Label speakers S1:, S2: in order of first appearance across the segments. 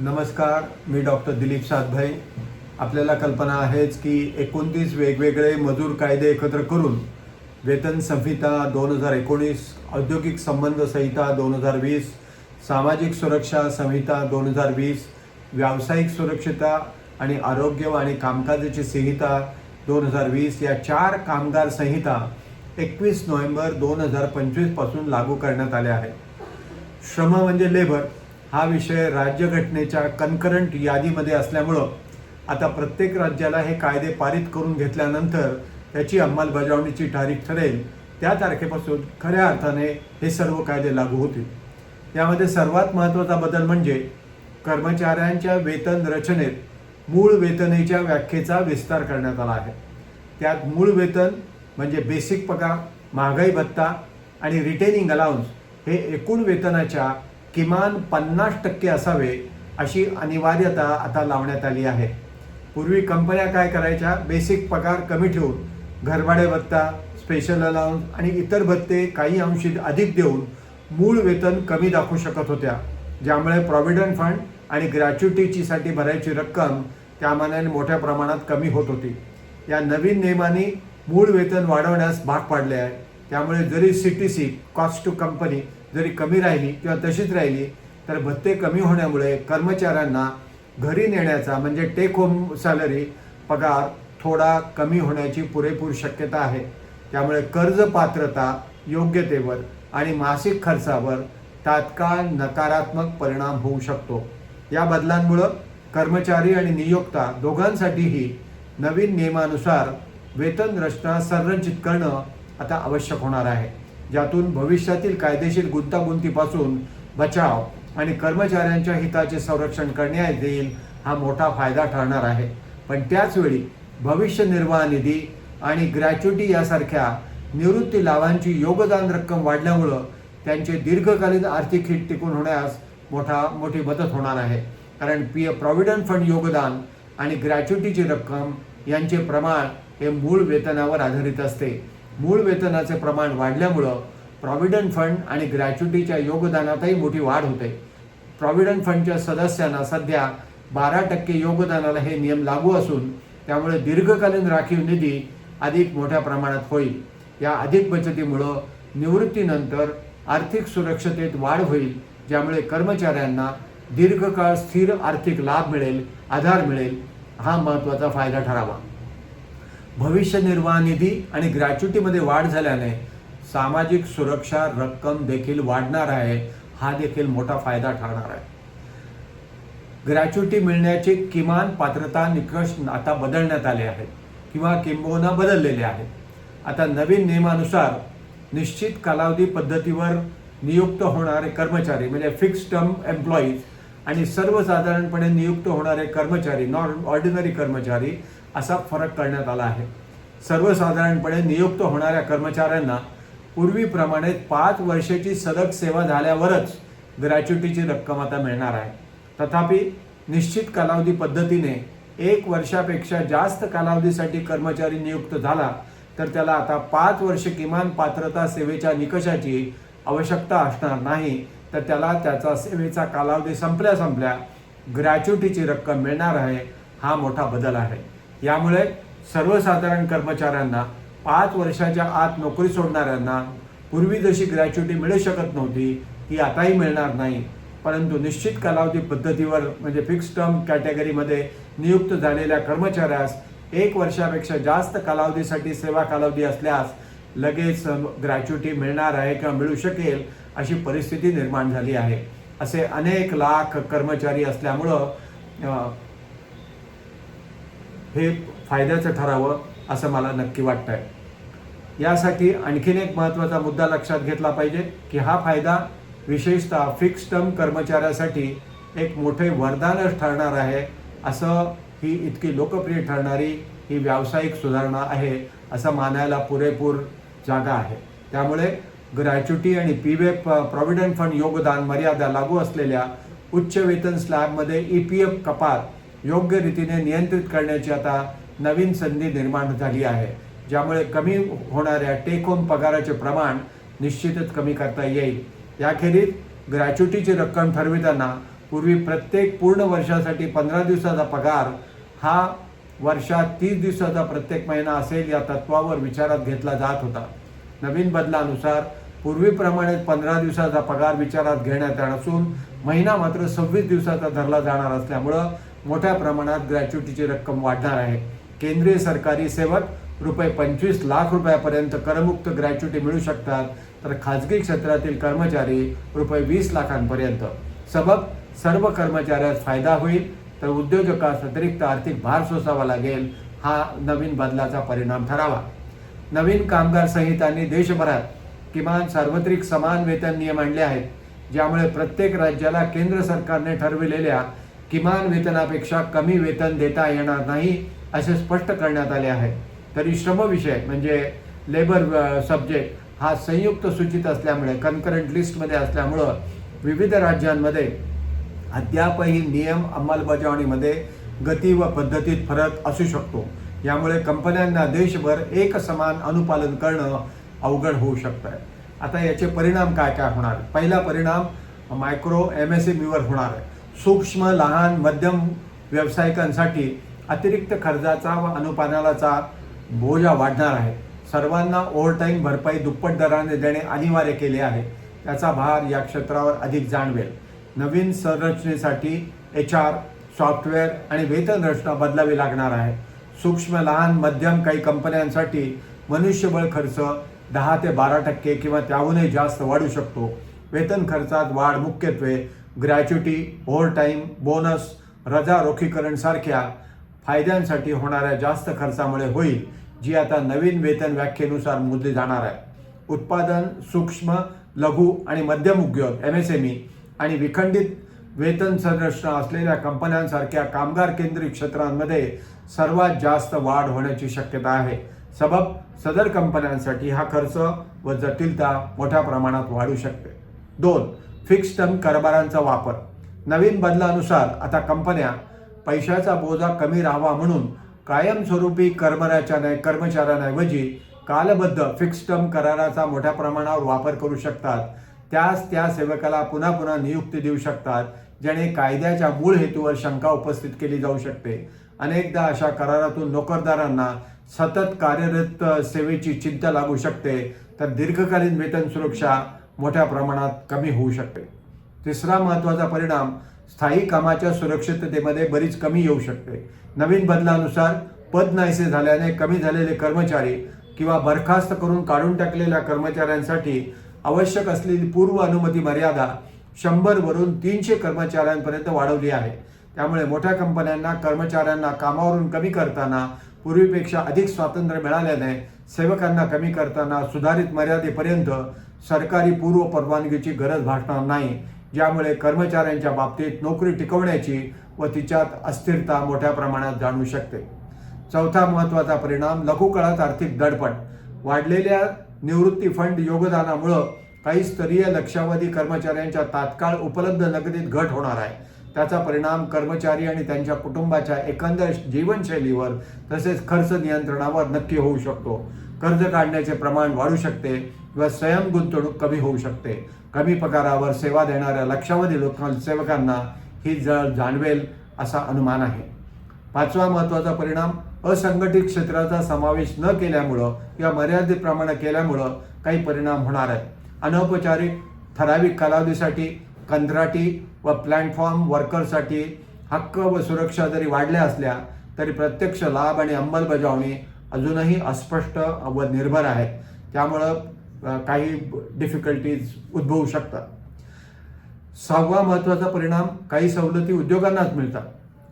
S1: नमस्कार मी डॉक्टर दिलीप सातभाई. आपल्याला कल्पना आहेच की एकोणतीस वेगवेगळे मजूर कायदे एकत्र करून वेतन संहिता दोन हजार एकोणीस औद्योगिक संबंध संहिता दोन हजार वीस सामाजिक सुरक्षा संहिता दोन हजार वीस व्यावसायिक सुरक्षता आणि आरोग्य आणि कामकाजाची संहिता दोन हजार वीस या चार कामगार संहिता एकवीस नोव्हेंबर दोन हजार पंचवीसपासून लागू करण्यात आल्या आहेत. श्रम म्हणजे लेबर. हा विषय राज्यघटनेच्या कन्करंट यादीमध्ये असल्यामुळं आता प्रत्येक राज्याला हे कायदे पारित करून घेतल्यानंतर त्याची अंमलबजावणीची तारीख ठरेल. त्या तारखेपासून खऱ्या अर्थाने हे सर्व कायदे लागू होतील. यामध्ये सर्वात महत्त्वाचा बदल म्हणजे कर्मचाऱ्यांच्या वेतन रचनेत मूळ वेतनेच्या व्याख्येचा विस्तार करण्यात आला आहे. त्यात मूळ वेतन म्हणजे बेसिक पगार महागाई भत्ता आणि रिटेनिंग अलाउन्स हे एकूण वेतनाच्या किमान पन्नास टक्के असावे अशी अनिवार्यता आता लावण्यात आली आहे. पूर्वी कंपन्या काय करायच्या? बेसिक पगार कमी ठेवून घरभाडे भत्ता स्पेशल अलाउन्स आणि इतर भत्ते काही अंशी अधिक देऊन मूळ वेतन कमी दाखवू शकत होत्या. ज्यामुळे प्रॉव्हिडंट फंड आणि ग्रॅच्युटीचीसाठी भरायची रक्कम त्या मानाने मोठ्या प्रमाणात कमी होत होती. या नवीन नियमाने मूळ वेतन वाढवण्यास भाग पाडले आहे. त्यामुळे जरी C T C cost to company जरी कमी राहिली किंवा तशीच राहिली तर भत्ते कमी होण्यामुळे कर्मचाऱ्यांना घरी नेण्याचा म्हणजे टेक होम सॅलरी पगार थोडा कमी होण्याची पुरेपूर शक्यता आहे. त्यामुळे कर्ज पात्रता योग्यतेवर आणि मासिक खर्चावर तात्काळ नकारात्मक परिणाम होऊ शकतो. या बदलांमुळं कर्मचारी आणि नियोक्ता दोघांसाठीही नवीन नियमानुसार वेतन रचना संरचित करणं आता आवश्यक होणार आहे. ज्यातून भविष्यातील कायदेशीर गुंतागुंतीपासून बचाव आणि कर्मचाऱ्यांच्या हिताचे संरक्षण करण्यात येईल हा मोठा फायदा ठरणार आहे. पण त्याचवेळी भविष्य निर्वाह निधी आणि ग्रॅच्युटी यासारख्या निवृत्ती लाभांची योगदान रक्कम वाढल्यामुळं त्यांचे दीर्घकालीन आर्थिक हित टिकून होण्यास मोठा मोठी मदत होणार आहे. कारण पी प्रॉव्हिडंट फंड योगदान आणि ग्रॅच्युटीची रक्कम यांचे प्रमाण हे मूळ वेतनावर आधारित असते. मूळ वेतनाचे प्रमाण वाढल्यामुळं प्रॉव्हिडंट फंड आणि ग्रॅच्युटीच्या योगदानातही मोठी वाढ होते. प्रॉव्हिडंट फंडच्या सदस्यांना सध्या बारा टक्के योगदानाला हे नियम लागू असून त्यामुळे दीर्घकालीन राखीव निधी अधिक मोठ्या प्रमाणात होईल. या अधिक बचतीमुळं निवृत्तीनंतर आर्थिक सुरक्षतेत वाढ होईल ज्यामुळे कर्मचाऱ्यांना दीर्घकाळ स्थिर आर्थिक लाभ मिळेल आधार मिळेल हा महत्त्वाचा फायदा ठरावा. भविष्य निर्वाह निधी आणि ग्रॅच्युटीमध्ये वाढ झाल्याने सामाजिक सुरक्षा रक्कम देखील वाढणार आहे हा देखील मोठा फायदा ठरणार आहे. ग्रॅच्युटी मिळण्याची किमान पात्रता निकष आता बदलण्यात आले आहेत किंवा किंबहुना बदललेले आहेत. आता नवीन नियमानुसार निश्चित कालावधी पद्धतीवर नियुक्त होणारे कर्मचारी म्हणजे फिक्स टर्म एम्प्लॉईज आणि सर्वसाधारणपणे नियुक्त होणारे कर्मचारी नॉन ऑर्डिनरी कर्मचारी असा फरक करण्यात आला आहे. सर्वसाधारणपणे नियुक्त होणाऱ्या कर्मचाऱ्यांना पूर्वीप्रमाणे पाच वर्षाची सलग सेवा झाल्यावरच ग्रॅच्युटीची रक्कम आता मिळणार आहे. तथापि निश्चित कालावधी पद्धतीने एक वर्षापेक्षा जास्त कालावधीसाठी कर्मचारी नियुक्त झाला तर त्याला आता पाच वर्ष किमान पात्रता सेवेच्या निकषाची आवश्यकता असणार नाही. तर त्याला त्याचा सेवेचा कालावधी संपल्या संपल्या ग्रॅच्युटीची रक्कम मिळणार आहे हा मोठा बदल आहे. यामुळे सर्वसाधारण कर्मचाऱ्यांना पाच वर्षाच्या आत नोकरी सोडणाऱ्यांना पूर्वी जशी ग्रॅच्युटी मिळू शकत नव्हती ती आताही मिळणार नाही. परंतु निश्चित कालावधी पद्धतीवर म्हणजे फिक्स टर्म कॅटेगरीमध्ये नियुक्त झालेल्या कर्मचाऱ्यास एक वर्षापेक्षा जास्त कालावधीसाठी सेवा कालावधी असल्यास लगेच ग्रॅच्युटी मिळणार आहे किंवा मिळू शकेल अशी परिस्थिती निर्माण झाली आहे. असे अनेक लाख कर्मचारी असल्यामुळं हे फायद्याचं ठरावं असं मला नक्की वाटतं आहे यासाठी आणखीन एक महत्त्वाचा मुद्दा लक्षात घेतला पाहिजे की हा फायदा विशेषतः फिक्स टर्म कर्मचाऱ्यासाठी एक मोठे वरदानच ठरणार आहे असं ही इतकी लोकप्रिय ठरणारी ही व्यावसायिक सुधारणा आहे असं मानायला पुरेपूर जागा आहे. त्यामुळे ग्रॅच्युटी आणि पी वे प्रॉव्हिडंट फंड योगदान मर्यादा लागू असलेल्या उच्च वेतन स्लॅबमध्ये ई पी एफ कपात योग्य रीतीने नियंत्रित करण्याची आता नवीन संधी निर्माण झाली आहे ज्यामुळे कमी होणाऱ्या टेक होम पगाराचे प्रमाण निश्चितच कमी करता येईल. याखेरीज ग्रॅच्युटीची रक्कम ठरविताना पूर्वी प्रत्येक पूर्ण वर्षासाठी पंधरा दिवसाचा पगार हा वर्षात तीस दिवसाचा प्रत्येक महिना असेल या तत्वावर विचारात घेतला जात होता. नवीन बदलानुसार पूर्वीप्रमाणे पंधरा दिवसाचा पगार विचारात घेण्यात येणार असून महिना मात्र सव्वीस दिवसाचा धरला जाणार असल्यामुळं मोठ्या प्रमाणात ग्रॅच्युटीची रक्कम वाढणार आहे. केंद्रीय सरकारी सेवक रुपये पंचवीस लाख रुपयापर्यंत करमुक्त ग्रॅच्युटी मिळू शकतात. तर खाजगी क्षेत्रातील कर्मचारी रुपये वीस लाखांपर्यंत. सबब सर्व कर्मचाऱ्यास फायदा होईल तर उद्योजकास अतिरिक्त आर्थिक भार सोसावा लागेल हा नवीन बदलाचा परिणाम ठरावा. नवीन कामगार संहितांनी देशभरात किमान सार्वत्रिक समान वेतन नियम आणले आहेत ज्यामुळे प्रत्येक राज्याला केंद्र सरकारने ठरविलेल्या किमान वेतनापेक्षा कमी वेतन देता येणार नाही असे स्पष्ट करण्यात आले आहे. तरी श्रमविषय म्हणजे लेबर सब्जेक्ट हा संयुक्त सूचित असल्यामुळे कन्करंट लिस्टमध्ये असल्यामुळं विविध राज्यांमध्ये अद्यापही नियम अंमलबजावणीमध्ये गती व पद्धतीत फरक असू शकतो. यामुळे कंपन्यांना देशभर एक समान अनुपालन करणं अवघड होऊ शकतं आहे आता याचे परिणाम काय काय होणार? पहिला परिणाम मायक्रो एम एस एम होणार आहे. सूक्ष्म लहान मध्यम व्यावसायिकांसाठी अतिरिक्त खर्चाचा व अनुपालनाचा बोजा वाढणार आहे. सर्वांना ओव्हरटाईम भरपाई दुप्पट दराने देणे अनिवार्य केले आहे. त्याचा भार या क्षेत्रावर अधिक जाणवेल. नवीन संरचनेसाठी एच आर सॉफ्टवेअर आणि वेतन रचना बदलावी लागणार आहे. सूक्ष्म लहान मध्यम काही कंपन्यांसाठी मनुष्यबळ खर्च दहा ते बारा टक्के किंवा त्याहूनही जास्त वाढू शकतो. वेतन खर्चात वाढ मुख्यत्वे ग्रॅच्युटी ओव्हरटाईम बोनस रजा रोखीकरण सारख्या फायद्यांसाठी होणाऱ्या जास्त खर्चामुळे होईल जी आता नवीन वेतन व्याख्येनुसार मोजली जाणार आहे. उत्पादन सूक्ष्म लघु आणि मध्यम उद्योग एम एस एम ई आणि विखंडित वेतन संरचना असलेल्या कंपन्यांसारख्या कामगार केंद्रित क्षेत्रांमध्ये सर्वात जास्त वाढ होण्याची शक्यता आहे. सबब सदर कंपन्यांसाठी हा खर्च व जटिलता मोठ्या प्रमाणात वाढू शकते. दोन फिक्स टर्म कारभारांचा वापर. नवीन बदलानुसार आता कंपन्या पैशाचा बोजा कमी राहावा म्हणून कायमस्वरूपी कर्मचाऱ्याच्या कर्मचाऱ्यांऐवजी कालबद्ध फिक्स टर्म कराराचा मोठ्या प्रमाणावर वापर करू शकतात. त्यास त्या सेवकाला पुन्हा पुन्हा नियुक्ती देऊ शकतात ज्याने कायद्याच्या मूळ हेतूवर शंका उपस्थित केली जाऊ शकते. अनेकदा अशा करारातून नोकरदारांना सतत कार्यरत सेवेची चिंता लागू शकते. तर दीर्घकालीन वेतन सुरक्षा मोठ्या प्रमाणात कमी होऊ शकते. तिसरा महत्त्वाचा परिणाम स्थायी कामाच्या सुरक्षिततेमध्ये बरीच कमी येऊ शकते. नवीन बदलानुसार पद नाहीसे झाल्याने कमी झालेले कर्मचारी किंवा बरखास्त करून काढून टाकलेल्या कर्मचाऱ्यांसाठी आवश्यक असलेली पूर्व अनुमती मर्यादा शंभरवरून तीनशे कर्मचाऱ्यांपर्यंत वाढवली आहे. त्यामुळे मोठ्या कंपन्यांना कर्मचाऱ्यांना कामावरून कमी करताना पूर्वीपेक्षा अधिक स्वातंत्र्य मिळाल्याने सेवकांना कमी करताना सुधारित मर्यादेपर्यंत सरकारी पूर्व परवानगीची गरज भासणार नाही. ज्यामुळे कर्मचाऱ्यांच्या बाबतीत नोकरी टिकवण्याची व तिच्यात अस्थिरता मोठ्या प्रमाणात जाणू शकते. चौथा महत्त्वाचा परिणाम लघुकाळात आर्थिक दडपण. वाढलेल्या निवृत्ती फंड योगदानामुळं काही स्तरीय लक्षावधी कर्मचाऱ्यांच्या तात्काळ उपलब्ध नगदीत घट होणार आहे. त्याचा परिणाम कर्मचारी आणि त्यांच्या कुटुंबाच्या एकंदर जीवनशैलीवर तसेच खर्च नियंत्रणावर नक्की होऊ शकतो. कर्ज काढण्याचे प्रमाण वाढू शकते. व स्वयं गुंतवणूक कमी होऊ शकते. कमी पगारावर सेवा देणाऱ्या लक्षावधी लोकसेवकांना ही जळ जाणवेल असा अनुमान आहे. पाचवा महत्त्वाचा परिणाम असंघटित क्षेत्राचा समावेश न केल्यामुळं किंवा मर्यादित प्रमाणात केल्यामुळं काही परिणाम होणार आहेत. अनौपचारिक ठराविक कालावधीसाठी कंत्राटी व प्लॅटफॉर्म वर्करसाठी हक्क व सुरक्षा जरी वाढल्या असल्या तरी प्रत्यक्ष लाभ आणि अंमलबजावणी अजूनही अस्पष्ट व निर्भर आहेत. त्यामुळं काही डिफिकल्टीज उद्भवू शकतात. सहावा महत्त्वाचा परिणाम काही सवलती उद्योगांनाच मिळतात.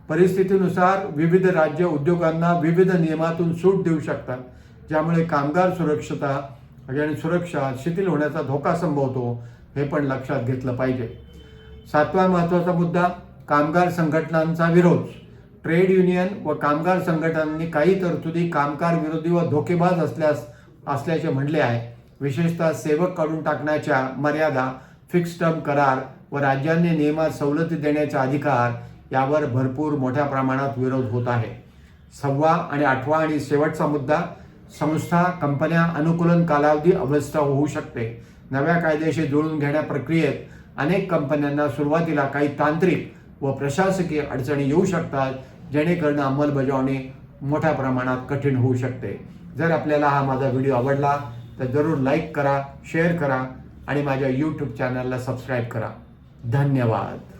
S1: परिस्थितीनुसार विविध राज्य उद्योगांना विविध नियमातून सूट देऊ शकतात ज्यामुळे कामगार सुरक्षता आणि सुरक्षा शिथिल होण्याचा धोका संभवतो हे पण लक्षात घेतलं पाहिजे. सातवा महत्त्वाचा मुद्दा कामगार संघटनांचा विरोध. ट्रेड युनियन व कामगार संघटनांनी काही तरतुदी कामगार विरोधी व धोकेबाज असल्यास असल्याचे म्हणले आहे. विशेषतः सेवक काढून टाकण्याच्या मर्यादा फिक्स टर्म करार व राज्यांनी नियमात सवलती देण्याचा अधिकार यावर भरपूर मोठ्या प्रमाणात विरोध होत आहे. सव्वा आणि आठवा आणि शेवटचा मुद्दा संस्था कंपन्या अनुकूलन कालावधी अवस्था होऊ शकते. नव्या कायद्याशी जुळून घेण्या प्रक्रियेत अनेक कंपन्यांना सुरुवातीला काही तांत्रिक व प्रशासकीय अडचणी येऊ शकतात जेणेकरून अंमलबजावणी मोठ्या प्रमाणात कठीण होऊ शकते. जर आपल्याला हा माझा व्हिडिओ आवडला तर जरूर लाईक करा शेअर करा आणि माझ्या यूट्यूब चॅनलला सबस्क्राईब करा. धन्यवाद.